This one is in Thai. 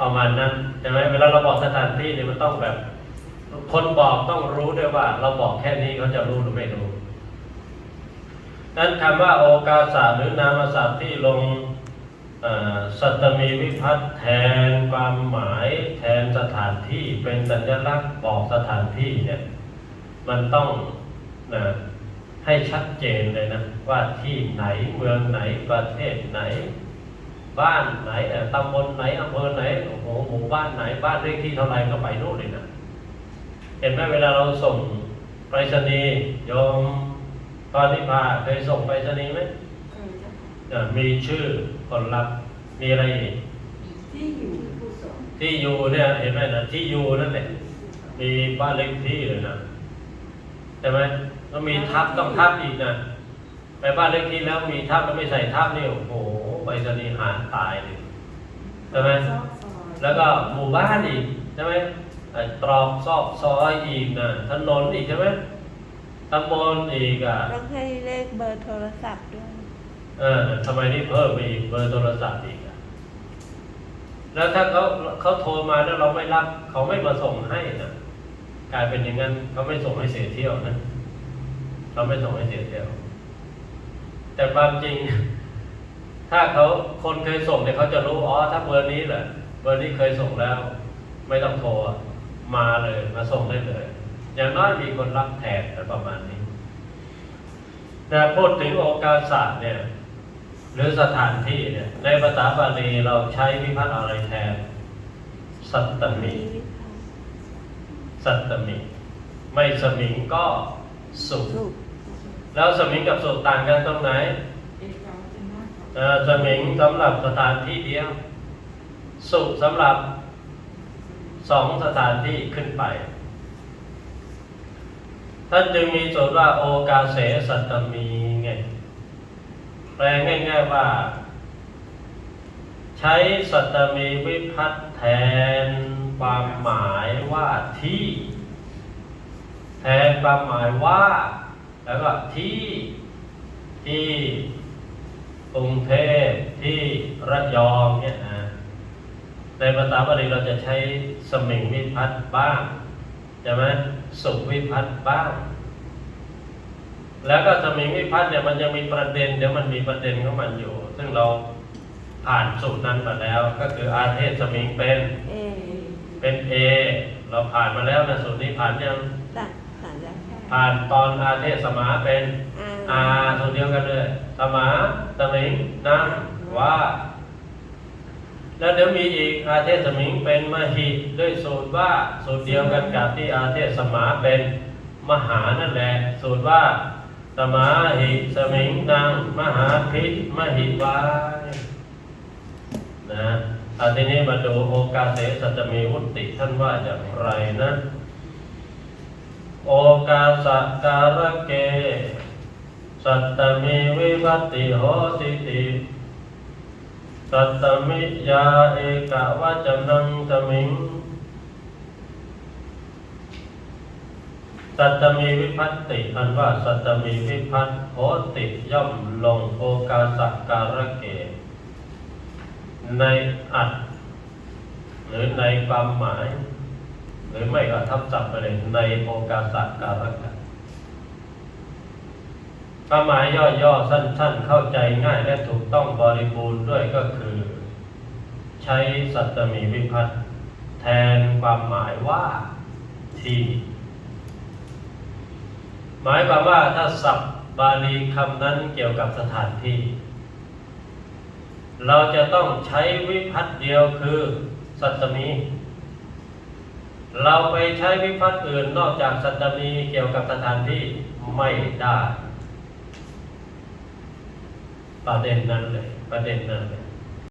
ประมาณนั้นใช่ไหมเวลาเราบอกสถานที่เนี่ยมันต้องแบบ คนบอกต้องรู้ด้วยว่า เราบอกแค่นี้เขาจะรู้หรือไม่รู้นั้นคำว่าโอกาสะหรือนามศัพท์ที่ลงอ่อสัตมีวิพัฒน์แทนความหมายแทนสถานที่เป็นสัญลักษณ์บอกสถานที่เนี่ยมันต้องนะให้ชัดเจนเลยนะว่าที่ไหนเมืองไหนประเทศไหน บ้านไหนเอ่อตำบลไหนอำเภอไหนโอ้โหหมู่บ้านไหนบ้านเลขที่เท่าไหร่ก็ไปโน่นเลยนะเห็นไหมเวลาเราส่งไปรษณีย์โยมตอนที่พาเคยส่งไปรษณีย์ไหมเออเจ้าค่ะเอ่อมีชื่อคนรับมีอะไรอีกที่อยู่ผู้สอนที่อยู่เนี่ยเห็นไหมนะที่อยู่นั่นแหละมีบ้านเลขที่เลยนะใช่ไหมแล้วมีทับต้องทับอีกนะไปบ้านเลขที่แล้วมีทับแล้วไม่ใส่ทับนี่โอ้โห ไปรษณีย์หารตายเลยใช่ไหมซอกซอยแล้วก็หมู่บ้านอีกใช่ไหมไอ้ตรอกซอกซอยอีกนะถนนอีกใช่ไหมตำบลอีกอะต้องให้เลขเบอร์โทรศัพท์ด้วยเออทำไมนี่เพิ่มไปอีกเบอร์โทรศัพท์อีกอะแล้วถ้าเขาเขาโทรมาแล้วเราไม่รับเขาไม่มาส่งให้นะกลายเป็นอย่างนั้นเขาไม่ส่งให้เสียเที่ยวนะเขาไม่ส่งให้เสียเที่ยว แต่ความจริง ถ้าเขาคนเคยส่งเนี่ยเขาจะรู้อ๋อถ้าเบอร์นี้แหละเบอร์นี้เคยส่งแล้ว ไม่ต้องโทรมาเลยมาส่งได้เลย อย่างน้อยมีคนรับแทนอะไรประมาณนี้นะพูดถึงโอกาสเนี่ยหรือสถานที่เนี่ยในภาษาบาลีเราใช้วิพัฒน์อะไรแทน สัตตมีวิสัตตมีไม่สมิงก็สุขแล้วสมิงกับสุต่างกันตรงไหน สมิงสำหรับสถานที่เดียว สุสำหรับสองสถานที่ขึ้นไป ท่านจึงมีสูตรว่าโอกาเสสัตตมีไงแปลง่าย ๆว่า ใช้สัตตมีวิพัฒน์แทนความหมายว่าที่ แทนความหมายว่า แล้วก็ที่ที่ กรุงเทพที่ระยองเนี่ยนะในภาษาบาลีเราจะใช้สมิงวิพัฒน์บ้างใช่ไหมสุขวิพัฒน์บ้าง แล้วก็สมิงวิพัฒน์เนี่ยมันยังมีประเด็นเดี๋ยวมันมีประเด็นของมันอยู่ ซึ่งเราผ่านสูตรนั้นมาแล้ว ก็คืออาเทศสมิงเป็นเอเป็นเอเราผ่านมาแล้วนะสูตรนี้ผ่านยังสัตสัญญาแพทย์ผ่านตอนอาเทศสมาเป็น อาสูตรเดียวกันเลยสมาสมิงนะว่า แล้วเดี๋ยวมีอีกอาเทศสมิงเป็นมหิด้วยสูตรว่าสูตรเดียวกันกับที่อาเทศสมาเป็นมหานั่นแหละ สูตรว่าสมาหิสมิงนางมหาพิมหิวายนะอาทีนี้มาดูโอกาเสสัจมีวุติท่านว่าอย่างไรนะ โอกาสการะเก สัตตมีวิวัติโหติติสัตตมิยาเอกวัจนังสมิงสัตตมีวิพัตติอันว่าสัตตมีวิพัตโหติย่อมลงโอกาสการะเกในอัดหรือในความหมาย หรือไม่ก็ทับศัพท์ไปเลยในโอกาสการะกะ ความหมายย่อๆสั้นๆ เข้าใจง่ายและถูกต้องบริบูรณ์ด้วยก็คือ ใช้สัตมีวิพัตน์แทนความหมายว่าที่ หมายความว่าถ้าศัพท์บาลีคำนั้นเกี่ยวกับสถานที่ เราจะต้องใช้วิพัตน์เดียวคือสัตมีเราไปใช้วิพัตน์อื่นนอกจากสัตมีเกี่ยวกับสถานที่ไม่ได้ ประเด็นนั้นเลยประเด็นนั้นเลย